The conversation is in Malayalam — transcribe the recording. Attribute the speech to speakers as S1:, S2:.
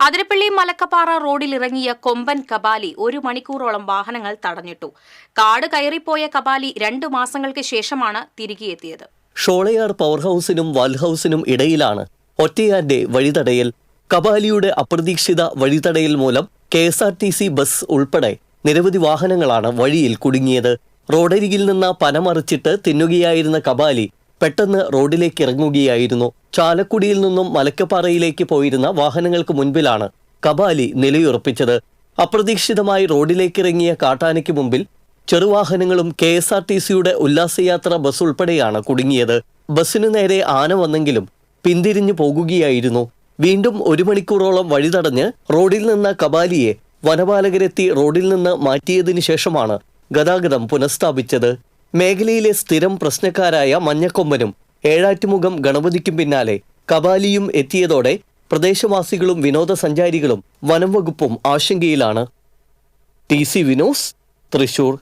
S1: അതിരപ്പള്ളി മലക്കപ്പാറ റോഡിൽ ഇറങ്ങിയ കൊമ്പൻ കബാലി ഒരു മണിക്കൂറോളം വാഹനങ്ങൾ തടഞ്ഞിട്ടു. കാട് കയറിപ്പോയ കബാലി രണ്ടു മാസങ്ങൾക്ക് ശേഷമാണ് തിരികെയെത്തിയത്
S2: ഷോളയാർ പവർ ഹൗസിനും വാൽ ഹൗസിനും ഇടയിലാണ് ഒറ്റയാന്റെ വഴിതടയൽ. കബാലിയുടെ അപ്രതീക്ഷിത വഴിതടയൽ മൂലം K S R T C bus ഉൾപ്പെടെ നിരവധി വാഹനങ്ങളാണ് വഴിയിൽ കുടുങ്ങിയത്. റോഡരികിൽ നിന്ന് പനമറിച്ചിട്ട് തിന്നുകയായിരുന്ന കബാലി പെട്ടെന്ന് റോഡിലേക്ക് ഇറങ്ങുകയായിരുന്നു ചാലക്കുടിയിൽ നിന്നും മലക്കപ്പാറയിലേക്ക് പോയിരുന്ന വാഹനങ്ങൾക്ക് മുൻപിലാണ് കബാലി നിലയുറപ്പിച്ചത്. അപ്രതീക്ഷിതമായി റോഡിലേക്ക് ഇറങ്ങിയ കാട്ടാനയ്ക്ക് മുമ്പിൽ ചെറുവാഹനങ്ങളും കെ എസ് ആർ ടി സിയുടെ ഉല്ലാസയാത്ര ബസ് ഉൾപ്പെടെയാണ് കുടുങ്ങിയത്. ബസ്സിനു നേരെ ആന വന്നെങ്കിലും പിന്തിരിഞ്ഞു പോകുകയായിരുന്നു. വീണ്ടും ഒരു മണിക്കൂറോളം വഴി തടഞ്ഞ് റോഡിൽ നിന്ന കബാലിയെ വനപാലകരെത്തി റോഡിൽ നിന്ന് മാറ്റിയതിനു ശേഷമാണ് ഗതാഗതം പുനഃസ്ഥാപിച്ചത്. മേഖലയിലെ സ്ഥിരം പ്രശ്നക്കാരായ മഞ്ഞക്കൊമ്പനും ഏഴാറ്റുമുഖം ഗണപതിക്കും പിന്നാലെ കബാലിയും എത്തിയതോടെ പ്രദേശവാസികളും വിനോദസഞ്ചാരികളും വനം വകുപ്പും ആശങ്കയിലാണ്. T C Vinos Thrissur.